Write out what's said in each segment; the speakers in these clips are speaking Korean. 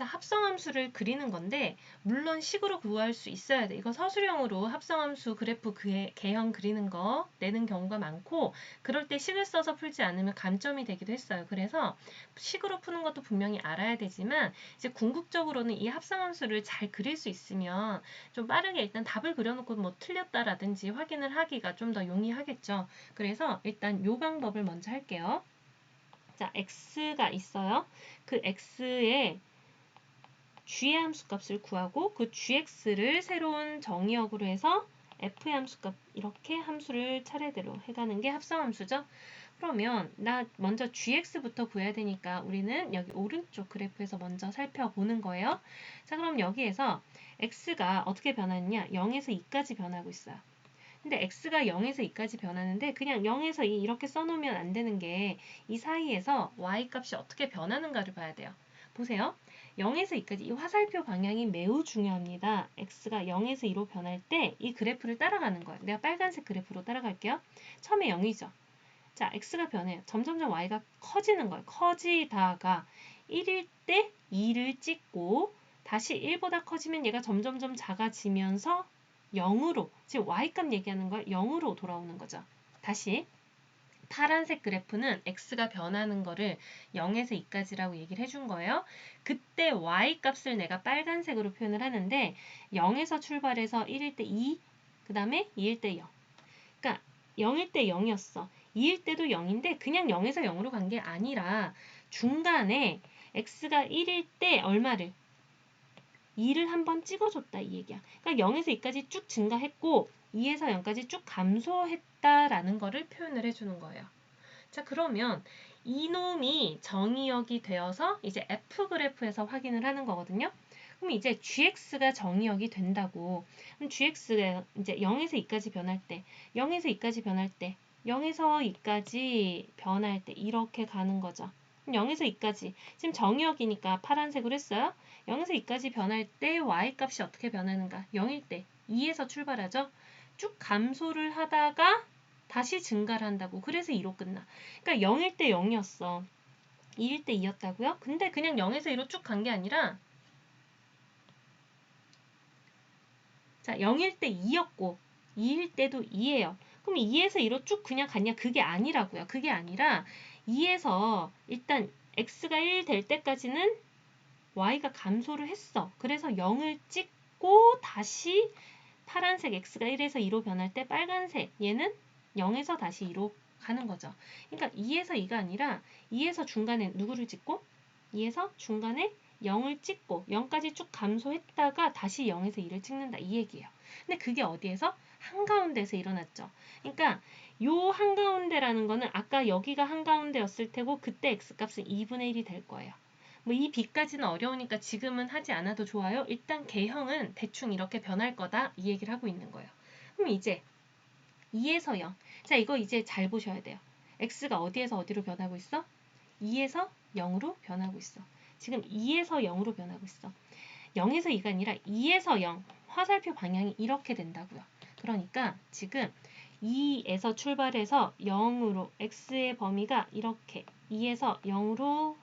자, 합성함수를 그리는 건데 물론 식으로 구할 수 있어야 돼. 이거 서술형으로 합성함수 그래프 그 개형 그리는 거 내는 경우가 많고 그럴 때 식을 써서 풀지 않으면 감점이 되기도 했어요. 그래서 식으로 푸는 것도 분명히 알아야 되지만 이제 궁극적으로는 이 합성함수를 잘 그릴 수 있으면 좀 빠르게 일단 답을 그려놓고 뭐 틀렸다라든지 확인을 하기가 좀 더 용이하겠죠. 그래서 일단 요 방법을 먼저 할게요. 자, x가 있어요. 그 x에 g의 함수값을 구하고 그 gx를 새로운 정의역으로 해서 f의 함수값 이렇게 함수를 차례대로 해가는 게 합성함수죠. 그러면 나 먼저 gx부터 구해야 되니까 우리는 여기 오른쪽 그래프에서 먼저 살펴보는 거예요. 자 그럼 여기에서 x가 어떻게 변하느냐 0에서 2까지 변하고 있어요. 근데 x가 0에서 2까지 변하는데 그냥 0에서 2 이렇게 써놓으면 안 되는 게 이 사이에서 y 값이 어떻게 변하는가를 봐야 돼요. 보세요. 0에서 2까지 이 화살표 방향이 매우 중요합니다. x가 0에서 2로 변할 때 이 그래프를 따라가는 거예요. 내가 빨간색 그래프로 따라갈게요. 처음에 0이죠. 자, x가 변해요. 점점점 y가 커지는 거예요. 커지다가 1일 때 2를 찍고 다시 1보다 커지면 얘가 점점점 작아지면서 0으로 지금 y값 얘기하는 걸 0으로 돌아오는 거죠. 다시 파란색 그래프는 x가 변하는 거를 0에서 2까지라고 얘기를 해준 거예요. 그때 y 값을 내가 빨간색으로 표현을 하는데 0에서 출발해서 1일 때 2, 그 다음에 2일 때 0. 그러니까 0일 때 0이었어. 2일 때도 0인데 그냥 0에서 0으로 간 게 아니라 중간에 x가 1일 때 얼마를 2를 한번 찍어줬다 이 얘기야. 그러니까 0에서 2까지 쭉 증가했고 2에서 0까지 쭉 감소했다라는 거를 표현을 해주는 거예요. 자 그러면 이놈이 정의역이 되어서 이제 F 그래프에서 확인을 하는 거거든요. 그럼 이제 gx가 정의역이 된다고. 그럼 gx가 이제 0에서 2까지 변할 때, 0에서 2까지 변할 때, 0에서 2까지 변할 때 이렇게 가는 거죠. 0에서 2까지 지금 정의역이니까 파란색으로 했어요. 0에서 2까지 변할 때 y값이 어떻게 변하는가? 0일 때 2에서 출발하죠. 쭉 감소를 하다가 다시 증가를 한다고. 그래서 2로 끝나. 그러니까 0일 때 0이었어. 2일 때 2였다고요? 근데 그냥 0에서 2로 쭉 간 게 아니라 자 0일 때 2였고 2일 때도 2예요. 그럼 2에서 2로 쭉 그냥 갔냐? 그게 아니라고요. 그게 아니라 2에서 일단 x가 1 될 때까지는 y가 감소를 했어. 그래서 0을 찍고 다시 파란색 x가 1에서 2로 변할 때 빨간색 얘는 0에서 다시 2로 가는 거죠. 그러니까 2에서 2가 아니라 2에서 중간에 누구를 찍고 2에서 중간에 0을 찍고 0까지 쭉 감소했다가 다시 0에서 2를 찍는다 이 얘기예요. 근데 그게 어디에서? 한가운데서 일어났죠. 그러니까 요 한가운데라는 거는 아까 여기가 한가운데였을 테고 그때 x값은 2분의 1이 될 거예요. 뭐 이 b까지는 어려우니까 지금은 하지 않아도 좋아요. 일단 개형은 대충 이렇게 변할 거다 이 얘기를 하고 있는 거예요. 그럼 이제 2에서 0. 자 이거 이제 잘 보셔야 돼요. x가 어디에서 어디로 변하고 있어? 2에서 0으로 변하고 있어. 지금 2에서 0으로 변하고 있어. 0에서 2가 아니라 2에서 0. 화살표 방향이 이렇게 된다고요. 그러니까 지금 2에서 출발해서 0으로 x의 범위가 이렇게 2에서 0으로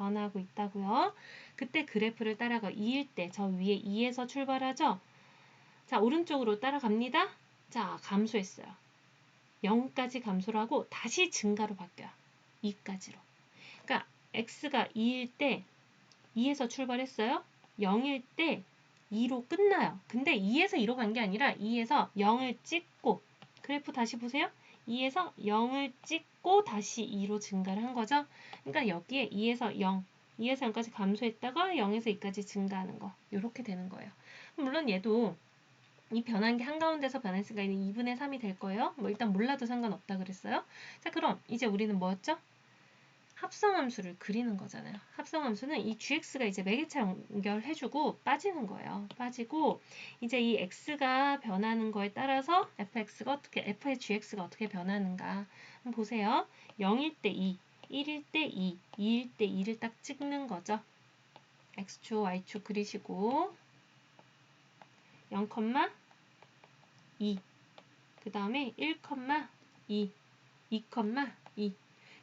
변하고 있다고요. 그때 그래프를 따라가 2일 때 저 위에 2에서 출발하죠. 자 오른쪽으로 따라갑니다. 자 감소했어요. 0까지 감소를 하고 다시 증가로 바뀌어요. 2까지로. 그러니까 x가 2일 때 2에서 출발했어요. 0일 때 2로 끝나요. 근데 2에서 2로 간 게 아니라 2에서 0을 찍고 그래프 다시 보세요. 2에서 0을 찍고 다시 2로 증가를 한 거죠. 그러니까 여기에 2에서 0, 2에서 0까지 감소했다가 0에서 2까지 증가하는 거. 이렇게 되는 거예요. 물론 얘도 이 변한 게 한가운데서 변했으니까 2분의 3이 될 거예요. 뭐 일단 몰라도 상관없다 그랬어요. 자 그럼 이제 우리는 뭐였죠? 합성함수를 그리는 거잖아요. 합성함수는 이 gx가 이제 매개체 연결해주고 빠지는 거예요. 빠지고 이제 이 x가 변하는 거에 따라서 fx가 어떻게 f의 gx가 어떻게 변하는가 보세요. 0일 때 2, 1일 때 2, 2일 때 2를 딱 찍는 거죠. x축, y축 그리시고 0,2, 그 다음에 1,2, 2,2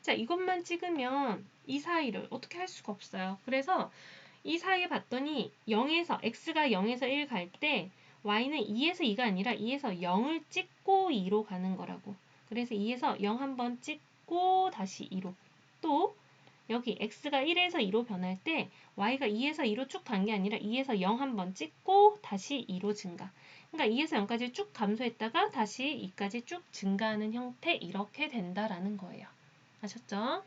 자, 이것만 찍으면 이 사이를 어떻게 할 수가 없어요. 그래서 이 사이에 봤더니 0에서 x가 0에서 1 갈 때 y는 2에서 2가 아니라 2에서 0을 찍고 2로 가는 거라고. 그래서 2에서 0 한번 찍고 다시 2로. 또 여기 x가 1에서 2로 변할 때 y가 2에서 2로 쭉 간 게 아니라 2에서 0 한번 찍고 다시 2로 증가. 그러니까 2에서 0까지 쭉 감소했다가 다시 2까지 쭉 증가하는 형태 이렇게 된다라는 거예요. 아셨죠?